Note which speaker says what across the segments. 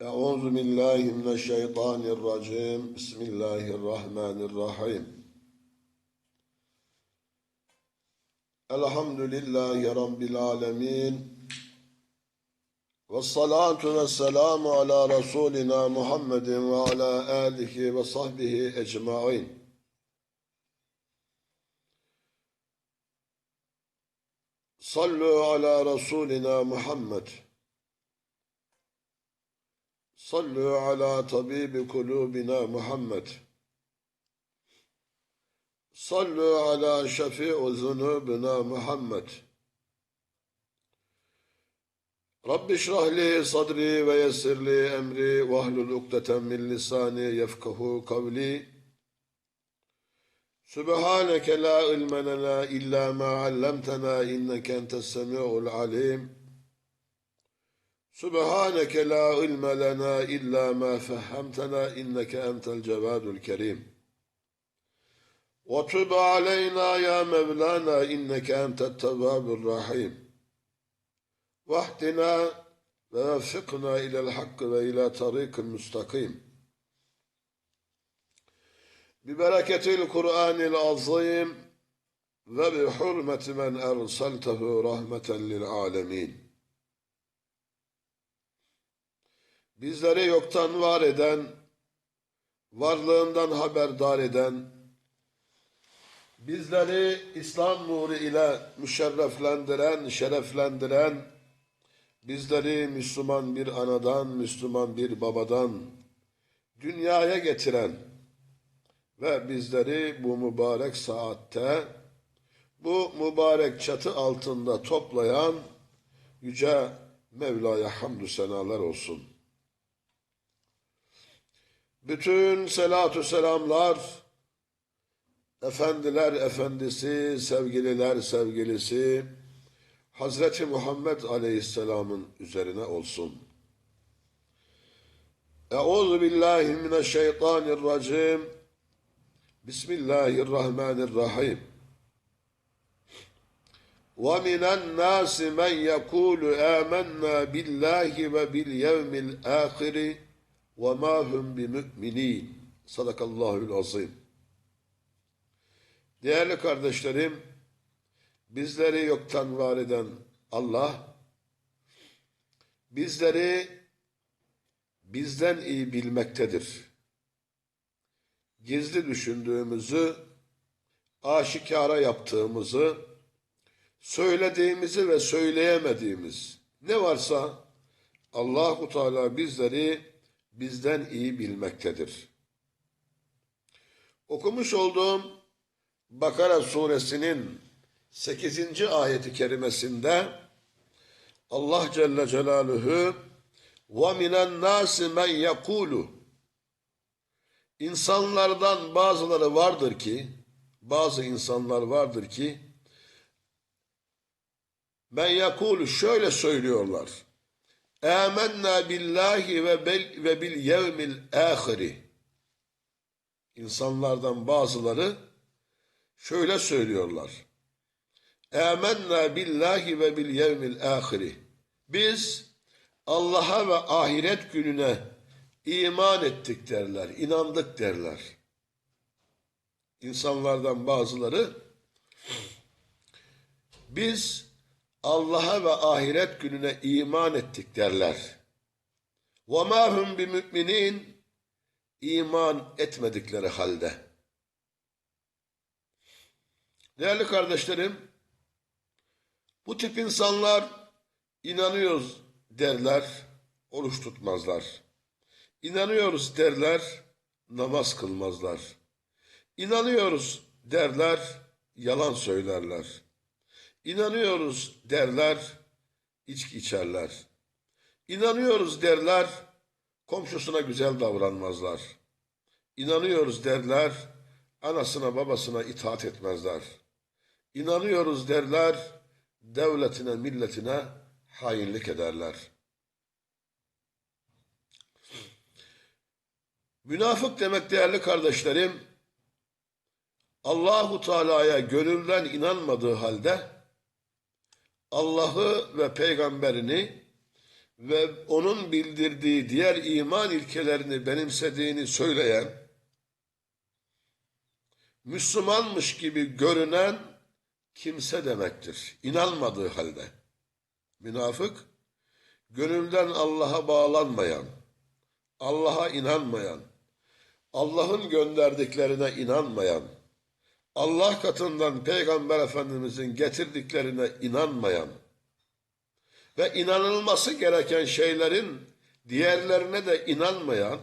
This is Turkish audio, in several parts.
Speaker 1: Euzu billahi mineşşeytanirracim. Bismillahirrahmanirrahim. Elhamdülillahi rabbil alamin. Ve salatu ve selamu ala Resulina Muhammedin ve ala alihi ve sahbihi ecmain. Sallu ala Resulina Muhammed. صلوا على طبيب قلوبنا محمد صلوا على شفيع ذنوبنا محمد رب اشرح لي صدري ويسر لي امري واحلل عقدة من لساني يفقه قولي سبحانك لا علم لنا الا ما علمتنا انك انت السميع العليم سبحانك لا علم لنا إلا ما فهمتنا إنك أنت الجواد الكريم. وتب علينا يا مولانا إنك أنت التواب الرحيم. واهدنا ووفقنا إلى الحق وإلى طريق مستقيم. ببركة القرآن العظيم وبحرمة من أرسلته رحمة للعالمين. Bizleri yoktan var eden, varlığından haberdar eden, bizleri İslam nuru ile müşerreflendiren, şereflendiren, bizleri Müslüman bir anadan, Müslüman bir babadan dünyaya getiren ve bizleri bu mübarek saatte, bu mübarek çatı altında toplayan Yüce Mevla'ya hamdü senalar olsun. Bütün selatü selamlar, efendiler efendisi, sevgililer sevgilisi, Hazreti Muhammed Aleyhisselam'ın üzerine olsun. Euzu billahi mineşşeytanirracim. Bismillahirrahmanirrahim. وَمِنَ النَّاسِ مَنْ يَقُولُ آمَنَّا بِاللّٰهِ وَبِالْيَوْمِ الْآخِرِ ve ma hum bi mu'minin. Sadakallahu'l azim. Değerli kardeşlerim, bizleri yoktan var eden Allah, bizleri bizden iyi bilmektedir. Gizli düşündüğümüzü, aşikara yaptığımızı, söylediğimizi ve söyleyemediğimiz ne varsa Allahu Teala bizleri bizden iyi bilmektedir. Okumuş olduğum Bakara suresinin 8. ayeti kerimesinde Allah Celle Celaluhu وَمِنَ النَّاسِ مَنْ يَقُولُ İnsanlardan bazıları vardır ki, bazı insanlar vardır ki, men yakulu şöyle söylüyorlar. Âmennâ billahi ve, bel, ve bil yevmil âhiri. İnsanlardan bazıları şöyle söylüyorlar. Âmennâ billahi ve bil yevmil âhiri. Biz Allah'a ve ahiret gününe iman ettik derler, inandık derler. İnsanlardan bazıları biz Allah'a ve ahiret gününe iman ettik derler. وَمَا هُمْ بِمُؤْمِنِينَ iman etmedikleri halde. Değerli kardeşlerim, bu tip insanlar inanıyoruz derler, oruç tutmazlar. İnanıyoruz derler, namaz kılmazlar. İnanıyoruz derler, yalan söylerler. İnanıyoruz derler, içki içerler. İnanıyoruz derler, komşusuna güzel davranmazlar. İnanıyoruz derler, anasına babasına itaat etmezler. İnanıyoruz derler, devletine milletine hainlik ederler. Münafık demek değerli kardeşlerim, Allahu Teala'ya gönülden inanmadığı halde Allah'ı ve peygamberini ve onun bildirdiği diğer iman ilkelerini benimsediğini söyleyen, Müslümanmış gibi görünen kimse demektir. İnanmadığı halde. Münafık, gönülden Allah'a bağlanmayan, Allah'a inanmayan, Allah'ın gönderdiklerine inanmayan, Allah katından Peygamber Efendimizin getirdiklerine inanmayan ve inanılması gereken şeylerin diğerlerine de inanmayan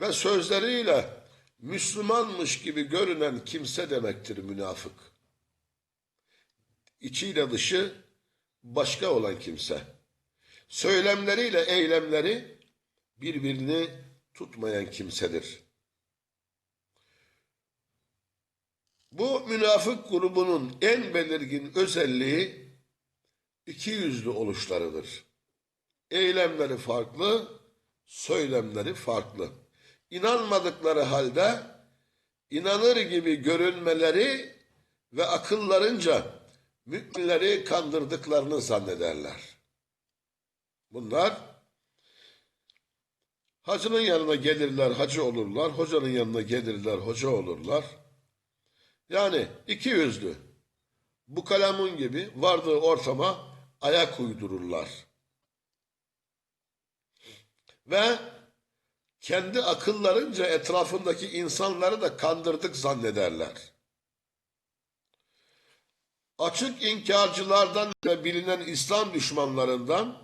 Speaker 1: ve sözleriyle Müslümanmış gibi görünen kimse demektir münafık. İçiyle dışı başka olan kimse. Söylemleriyle eylemleri birbirini tutmayan kimsedir. Bu münafık grubunun en belirgin özelliği iki yüzlü oluşlarıdır. Eylemleri farklı, söylemleri farklı. İnanmadıkları halde inanır gibi görünmeleri ve akıllarınca müminleri kandırdıklarını zannederler. Bunlar hacının yanına gelirler, hacı olurlar, hocanın yanına gelirler, hoca olurlar. Yani iki yüzlü. Bu kalemun gibi vardığı ortama ayak uydururlar. Ve kendi akıllarınca etrafındaki insanları da kandırdık zannederler. Açık inkarcılardan ve bilinen İslam düşmanlarından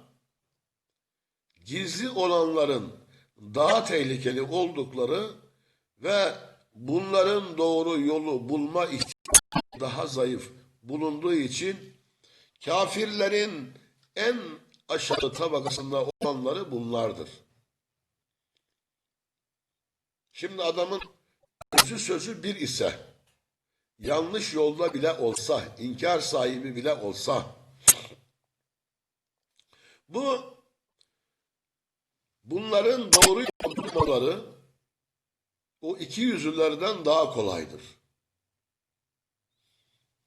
Speaker 1: gizli olanların daha tehlikeli oldukları ve bunların doğru yolu bulma ihtiyacı daha zayıf bulunduğu için kafirlerin en aşağı tabakasında olanları bunlardır. Şimdi adamın sözü sözü bir ise, yanlış yolda bile olsa, inkar sahibi bile olsa, bu bunların doğru yolculukları o iki yüzlülerden daha kolaydır.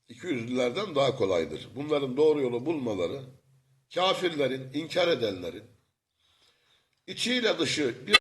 Speaker 1: İki yüzlülerden daha kolaydır. Bunların doğru yolu bulmaları, kafirlerin, inkar edenlerin, içiyle dışı bir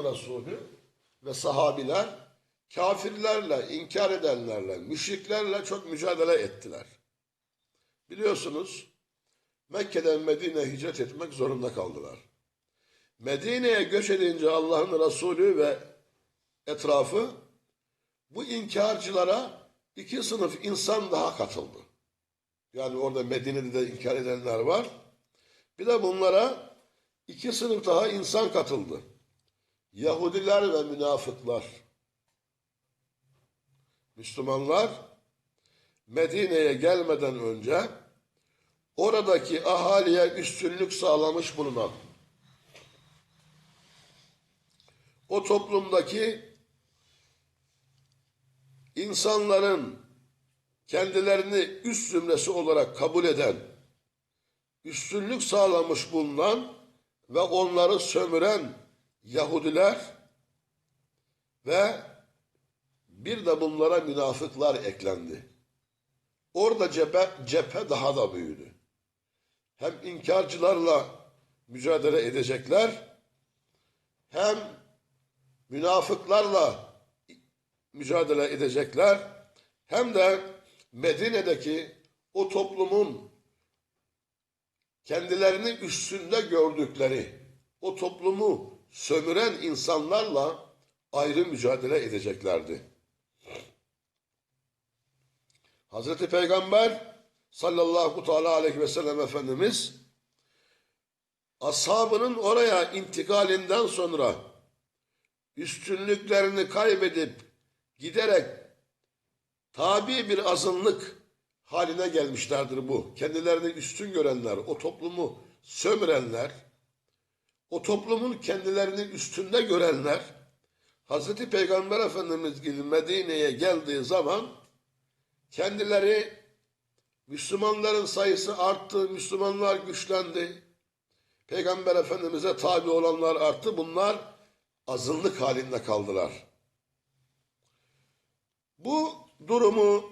Speaker 1: Allah'ın Resulü ve sahabiler kafirlerle, inkar edenlerle, müşriklerle çok mücadele ettiler. Biliyorsunuz Mekke'den Medine'ye hicret etmek zorunda kaldılar. Medine'ye göç edince Allah'ın Resulü ve etrafı bu inkarcılara iki sınıf insan daha katıldı. Yani orada Medine'de de inkar edenler var. Bir de bunlara iki sınıf daha insan katıldı. Yahudiler ve münafıklar. Müslümanlar Medine'ye gelmeden önce oradaki ahaliye üstünlük sağlamış bulunan o toplumdaki insanların kendilerini üst zümresi olarak kabul eden, üstünlük sağlamış bulunan ve onları sömüren Yahudiler ve bir de bunlara münafıklar eklendi. Orada cephe, cephe daha da büyüdü. Hem inkarcılarla mücadele edecekler, hem münafıklarla mücadele edecekler, hem de Medine'deki o toplumun kendilerini üstünde gördükleri o toplumu sömüren insanlarla ayrı mücadele edeceklerdi. Hazreti Peygamber sallallahu teala aleyhi ve sellem Efendimiz ashabının oraya intikalinden sonra üstünlüklerini kaybedip giderek tabi bir azınlık haline gelmişlerdir bu. Kendilerini üstün görenler, o toplumu sömürenler, o toplumun kendilerini üstünde görenler, Hazreti Peygamber Efendimiz gibi Medine'ye geldiği zaman kendileri Müslümanların sayısı arttı, Müslümanlar güçlendi. Peygamber Efendimiz'e tabi olanlar arttı. Bunlar azınlık halinde kaldılar. Bu durumu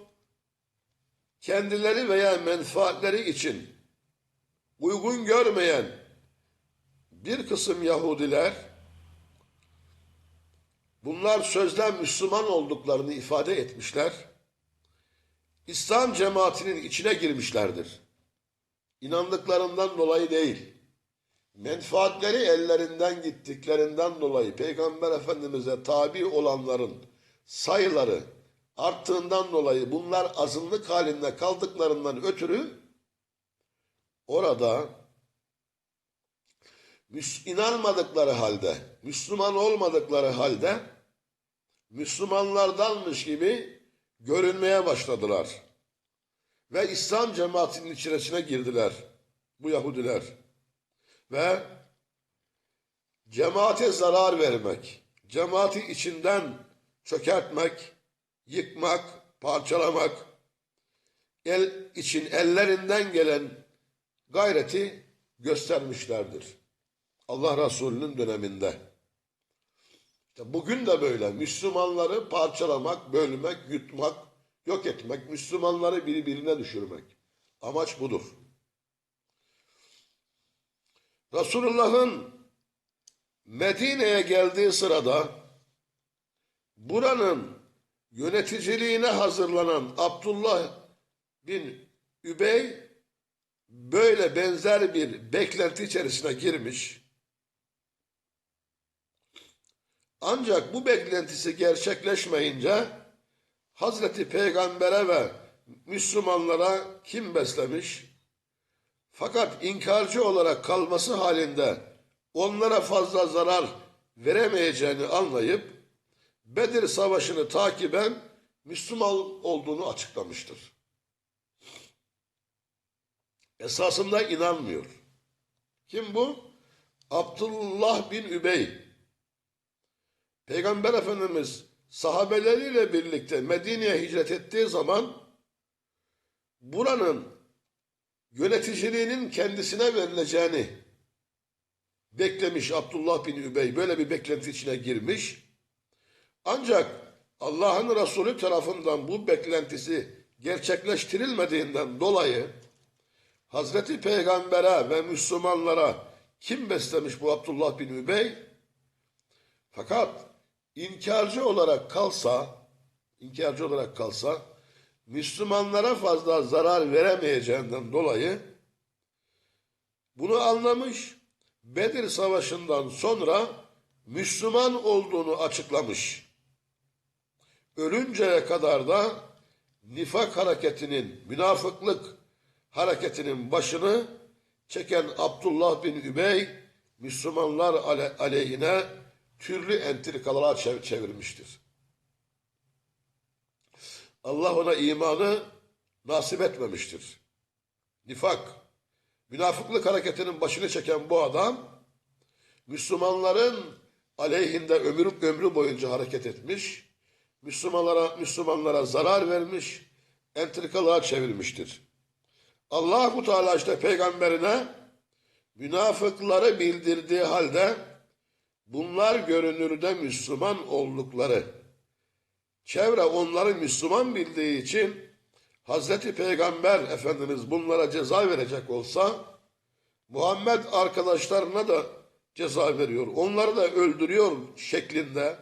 Speaker 1: kendileri veya menfaatleri için uygun görmeyen bir kısım Yahudiler bunlar sözden Müslüman olduklarını ifade etmişler. İslam cemaatinin içine girmişlerdir. İnandıklarından dolayı değil. Menfaatleri ellerinden gittiklerinden dolayı Peygamber Efendimiz'e tabi olanların sayıları arttığından dolayı bunlar azınlık halinde kaldıklarından ötürü orada inanmadıkları halde, Müslüman olmadıkları halde Müslümanlardanmış gibi görünmeye başladılar. Ve İslam cemaatinin içerisine girdiler bu Yahudiler. Ve cemaate zarar vermek, cemaati içinden çökertmek, yıkmak, parçalamak, el için ellerinden gelen gayreti göstermişlerdir. Allah Resulü'nün döneminde. İşte bugün de böyle Müslümanları parçalamak, bölmek, yutmak, yok etmek, Müslümanları birbirine düşürmek. Amaç budur. Resulullah'ın Medine'ye geldiği sırada buranın yöneticiliğine hazırlanan Abdullah bin Übey böyle benzer bir beklenti içerisine girmiş. Ancak bu beklentisi gerçekleşmeyince Hazreti Peygamber'e ve Müslümanlara kim beslemiş? Fakat inkarcı olarak kalması halinde onlara fazla zarar veremeyeceğini anlayıp Bedir Savaşı'nı takiben Müslüman olduğunu açıklamıştır. Esasında inanmıyor. Kim bu? Abdullah bin Übey. Peygamber Efendimiz sahabeleriyle birlikte Medine'ye hicret ettiği zaman buranın yöneticiliğinin kendisine verileceğini beklemiş Abdullah bin Übey. Böyle bir beklenti içine girmiş. Ancak Allah'ın Resulü tarafından bu beklentisi gerçekleştirilmediğinden dolayı Hazreti Peygamber'e ve Müslümanlara kim beslemiş bu Abdullah bin Übey? Fakat inkarcı olarak kalsa, inkarcı olarak kalsa Müslümanlara fazla zarar veremeyeceğinden dolayı bunu anlamış. Bedir Savaşı'ndan sonra Müslüman olduğunu açıklamış. Ölünceye kadar da nifak hareketinin, münafıklık hareketinin başını çeken Abdullah bin Übey Müslümanlar ale- aleyhine türlü entrikalara çev- çevirmiştir. Allah ona imanı nasip etmemiştir. Nifak, münafıklık hareketinin başını çeken bu adam Müslümanların aleyhinde ömür ömrü boyunca hareket etmiş, Müslümanlara Müslümanlara zarar vermiş, entrikalığa çevirmiştir. Allahu Teala işte peygamberine münafıkları bildirdiği halde bunlar görünürde Müslüman oldukları çevre onları Müslüman bildiği için Hazreti Peygamber Efendimiz bunlara ceza verecek olsa Muhammed arkadaşlarına da ceza veriyor. Onları da öldürüyor şeklinde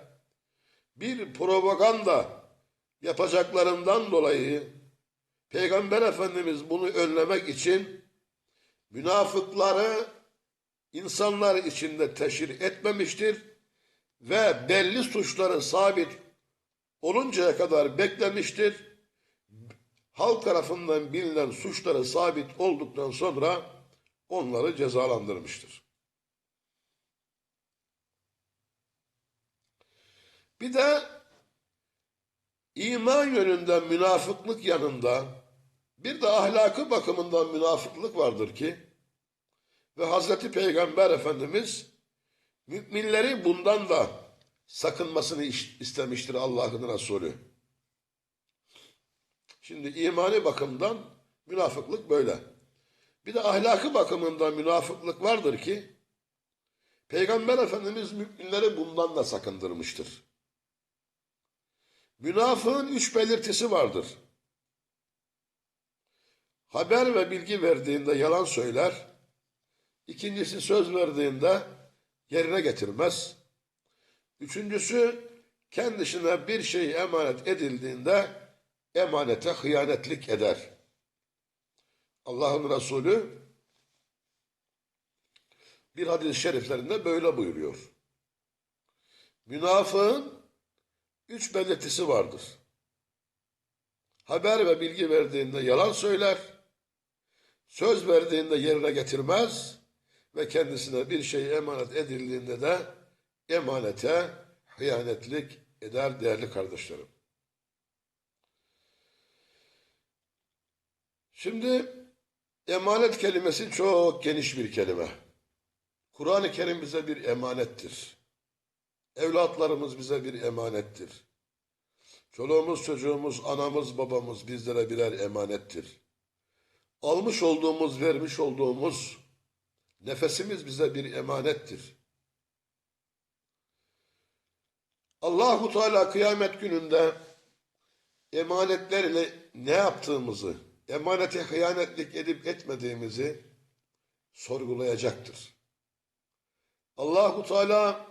Speaker 1: bir propaganda yapacaklarından dolayı Peygamber Efendimiz bunu önlemek için münafıkları insanlar içinde teşhir etmemiştir ve belli suçları sabit oluncaya kadar beklemiştir. Halk tarafından bilinen suçları sabit olduktan sonra onları cezalandırmıştır. Bir de iman yönünden münafıklık yanında bir de ahlakı bakımından münafıklık vardır ki ve Hazreti Peygamber Efendimiz müminleri bundan da sakınmasını iş- istemiştir Allah'ın Resulü. Şimdi imani bakımdan münafıklık böyle. Bir de ahlakı bakımından münafıklık vardır ki Peygamber Efendimiz müminleri bundan da sakındırmıştır. Münafığın üç belirtisi vardır. Haber ve bilgi verdiğinde yalan söyler. İkincisi söz verdiğinde yerine getirmez. Üçüncüsü kendisine bir şey emanet edildiğinde emanete hıyanetlik eder. Allah'ın Resulü bir hadis-i şeriflerinde böyle buyuruyor. Münafığın üç belirtisi vardır. Haber ve bilgi verdiğinde yalan söyler, söz verdiğinde yerine getirmez ve kendisine bir şey emanet edildiğinde de emanete hıyanetlik eder değerli kardeşlerim. Şimdi emanet kelimesi çok geniş bir kelime. Kur'an-ı Kerim bize bir emanettir. Evlatlarımız bize bir emanettir. Çoluğumuz, çocuğumuz, anamız, babamız bizlere birer emanettir. Almış olduğumuz, vermiş olduğumuz nefesimiz bize bir emanettir. Allahu Teala kıyamet gününde emanetlerle ne yaptığımızı, emanete hıyanetlik edip etmediğimizi sorgulayacaktır. Allahu Teala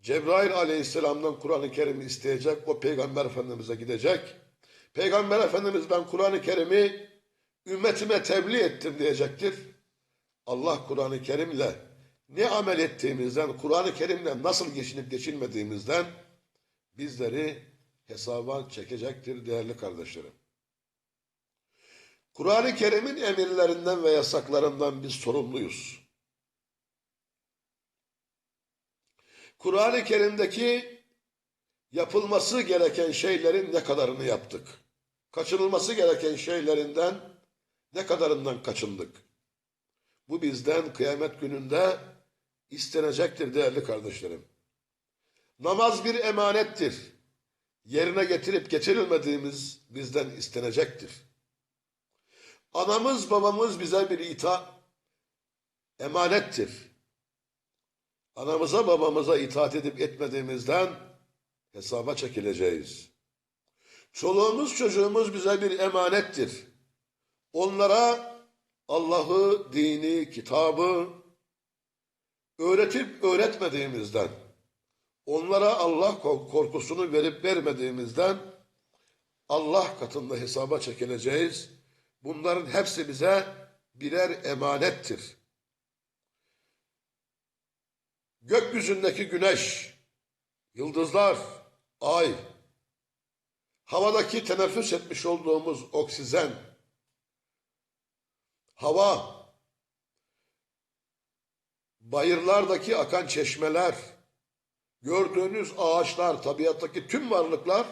Speaker 1: Cebrail aleyhisselamdan Kur'an-ı Kerim'i isteyecek, o Peygamber Efendimiz'e gidecek. Peygamber Efendimiz ben Kur'an-ı Kerim'i ümmetime tebliğ ettim diyecektir. Allah Kur'an-ı Kerim'le ne amel ettiğimizden, Kur'an-ı Kerim'le nasıl geçinip geçinmediğimizden bizleri hesaba çekecektir değerli kardeşlerim. Kur'an-ı Kerim'in emirlerinden ve yasaklarından biz sorumluyuz. Kur'an-ı Kerim'deki yapılması gereken şeylerin ne kadarını yaptık? Kaçınılması gereken şeylerinden ne kadarından kaçındık? Bu bizden kıyamet gününde istenecektir değerli kardeşlerim. Namaz bir emanettir. Yerine getirip getirilmediğimiz bizden istenecektir. Anamız babamız bize bir ita emanettir. Anamıza babamıza itaat edip etmediğimizden hesaba çekileceğiz. Çoluğumuz çocuğumuz bize bir emanettir. Onlara Allah'ı, dini, kitabı öğretip öğretmediğimizden, onlara Allah korkusunu verip vermediğimizden Allah katında hesaba çekileceğiz. Bunların hepsi bize birer emanettir. Gökyüzündeki güneş, yıldızlar, ay, havadaki teneffüs etmiş olduğumuz oksijen, hava, bayırlardaki akan çeşmeler, gördüğünüz ağaçlar, tabiattaki tüm varlıklar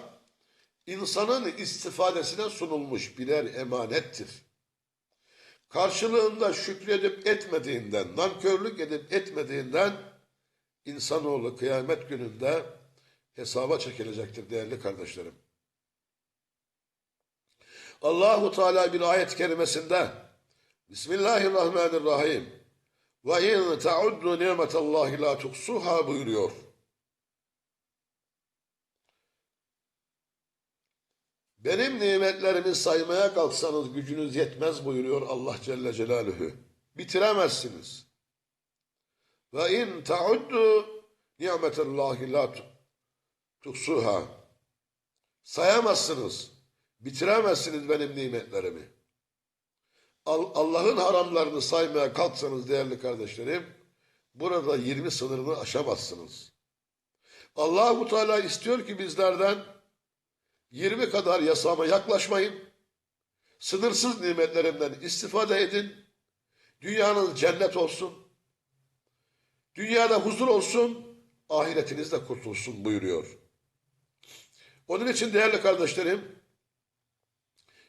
Speaker 1: insanın istifadesine sunulmuş birer emanettir. Karşılığında şükredip etmediğinden, nankörlük edip etmediğinden insanoğlu kıyamet gününde hesaba çekilecektir değerli kardeşlerim. Allahu Teala bir ayet kerimesinde Bismillahirrahmanirrahim ve in ta'uddu nimetallahi la tuhsuha buyuruyor. Benim nimetlerimi saymaya kalksanız gücünüz yetmez buyuruyor Allah Celle Celaluhu. Bitiremezsiniz. Ve in ta'uddu nimetallahi la tuhsuha. Sayamazsınız. Bitiremezsiniz benim nimetlerimi. Allah'ın haramlarını saymaya kalksanız değerli kardeşlerim, burada 20 sınırını aşamazsınız. Allahu Teala istiyor ki bizlerden 20 kadar yasama yaklaşmayın. Sınırsız nimetlerinden istifade edin. Dünyanız cennet olsun. Dünyada huzur olsun, ahiretiniz de kurtulsun buyuruyor. Onun için değerli kardeşlerim,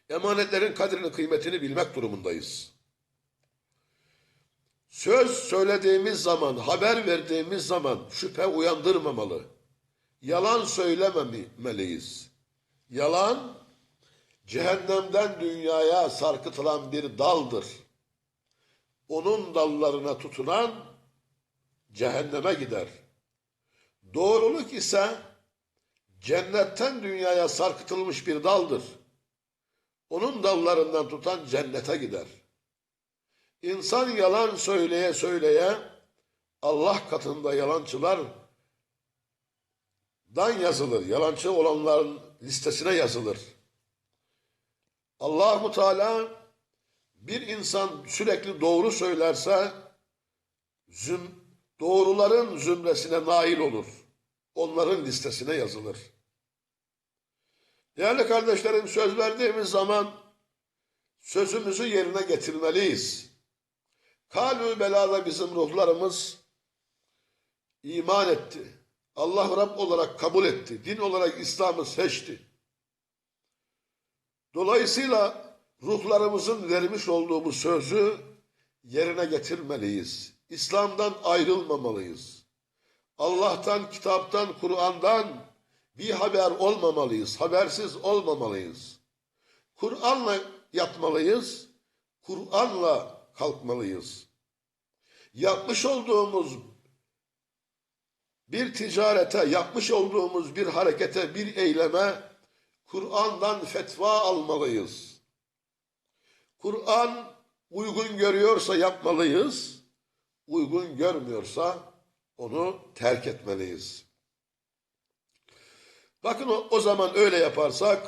Speaker 1: emanetlerin kadrini kıymetini bilmek durumundayız. Söz söylediğimiz zaman, haber verdiğimiz zaman şüphe uyandırmamalı. Yalan söylememeliyiz. Yalan, cehennemden dünyaya sarkıtılan bir daldır. Onun dallarına tutunan cehenneme gider. Doğruluk ise cennetten dünyaya sarkıtılmış bir daldır. Onun dallarından tutan cennete gider. İnsan yalan söyleye söyleye Allah katında yalancılar dan yazılır. Yalancı olanların listesine yazılır. Allahu Teala bir insan sürekli doğru söylerse züm, doğruların zümresine nail olur. Onların listesine yazılır. Değerli kardeşlerim söz verdiğimiz zaman sözümüzü yerine getirmeliyiz. Kalü belada bizim ruhlarımız iman etti. Allah Rab olarak kabul etti. Din olarak İslam'ı seçti. Dolayısıyla ruhlarımızın vermiş olduğu sözü yerine getirmeliyiz. İslam'dan ayrılmamalıyız. Allah'tan, kitaptan, Kur'an'dan bir haber olmamalıyız, habersiz olmamalıyız. Kur'an'la yatmalıyız, Kur'an'la kalkmalıyız. Yapmış olduğumuz bir ticarete, yapmış olduğumuz bir harekete, bir eyleme Kur'an'dan fetva almalıyız. Kur'an uygun görüyorsa yapmalıyız, uygun görmüyorsa onu terk etmeliyiz. Bakın o, o zaman öyle yaparsak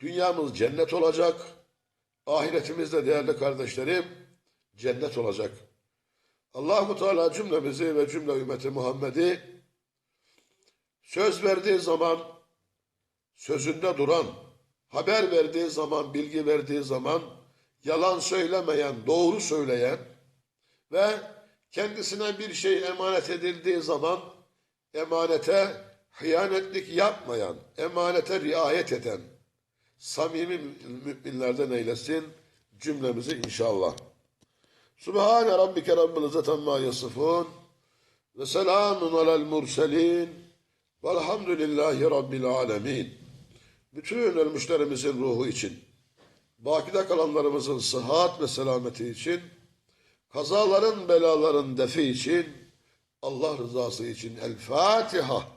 Speaker 1: dünyamız cennet olacak. Ahiretimiz de değerli kardeşlerim cennet olacak. Allahu Teala cümlemizi ve cümle ümmeti Muhammed'i söz verdiği zaman sözünde duran, haber verdiği zaman, bilgi verdiği zaman yalan söylemeyen, doğru söyleyen ve kendisine bir şey emanet edildiği zaman emanete hıyanetlik yapmayan, emanete riayet eden, samimi müminlerden eylesin cümlemizi inşallah. Subhane rabbike rabbil izzet amma yasifun ve selamun alel murselin velhamdülillahi rabbil alemin. Bütün ölmüşlerimizin ruhu için, bakide kalanlarımızın sıhhat ve selameti için, kazaların belaların defi için, Allah rızası için El Fatiha.